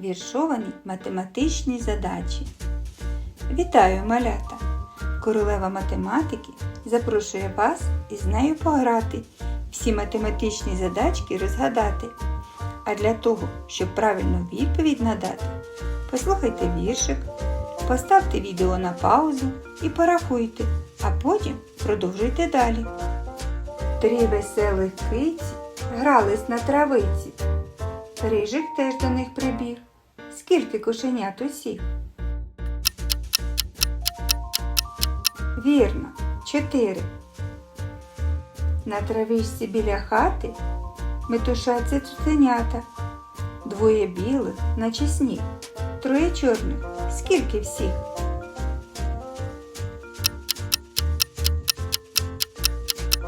Віршовані математичні задачі. Вітаю, малята! Королева математики запрошує вас із нею пограти, всі математичні задачки розгадати. А для того, щоб правильну відповідь надати, послухайте віршик, поставте відео на паузу і порахуйте, а потім продовжуйте далі. Три веселих киці грались на травиці. Рижик теж до них прибіг. Скільки кошенят усіх? Вірно, чотири. На травичці біля хати метушаться цуценята. Двоє білих, наче сніг, троє чорних. Скільки всіх?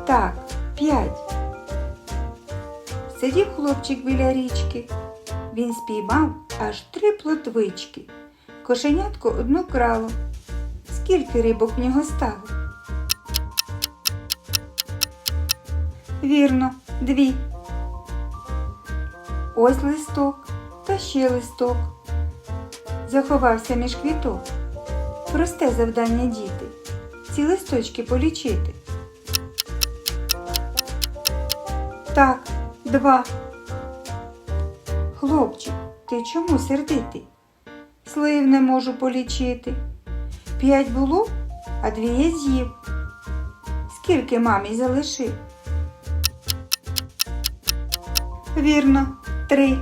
Так, п'ять. Сидів хлопчик біля річки. Він спіймав аж три плотвички. Кошенятко одну крало. Скільки рибок в нього стало? Вірно, дві. Ось листок та ще листок. Заховався між квіток. Просте завдання діти. Ці листочки полічити. Так, два. Хлопчик, ти чому сердитий? Слив не можу полічити. П'ять було, а дві я з'їв. Скільки мамі залишив? Вірно, три.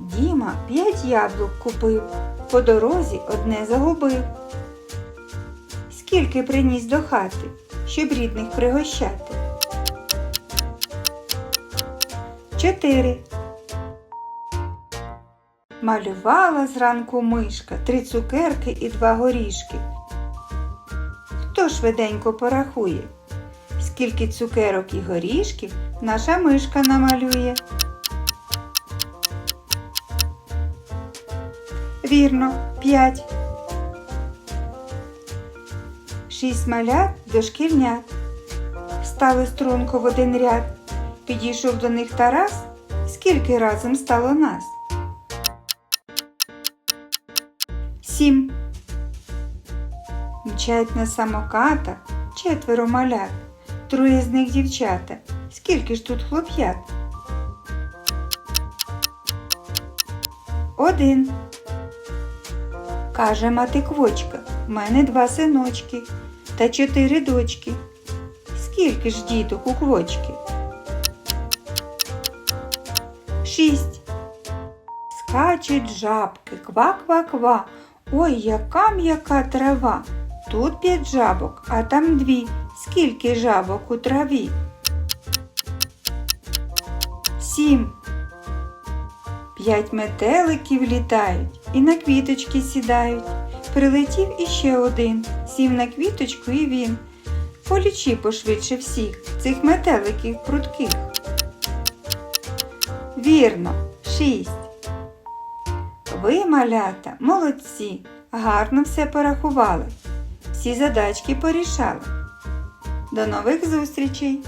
Діма п'ять яблук купив, по дорозі одне загубив. Скільки приніс до хати, щоб рідних пригощати? Чотири. Малювала зранку мишка, три цукерки і два горішки. Хто швиденько порахує, скільки цукерок і горішків наша мишка намалює? Вірно, п'ять. Шість малят дошкільнят. Стали струнко в один ряд. Підійшов до них Тарас, скільки разом стало нас? Сім. Мчать на самокатах четверо малят, троє з них дівчата. Скільки ж тут хлоп'ят? Один. Каже мати квочка, в мене два синочки та чотири дочки. Скільки ж діток у квочки? Шість. Скачуть жабки, ква-ква-ква. Ой, яка м'яка трава. Тут п'ять жабок, а там дві. Скільки жабок у траві? Сім. П'ять метеликів літають і на квіточки сідають. Прилетів іще один, сів на квіточку і він. Полічи пошвидше всіх цих метеликів прудких. Вірно, шість. Ви, малята, молодці, гарно все порахували, всі задачки порішали. До нових зустрічей!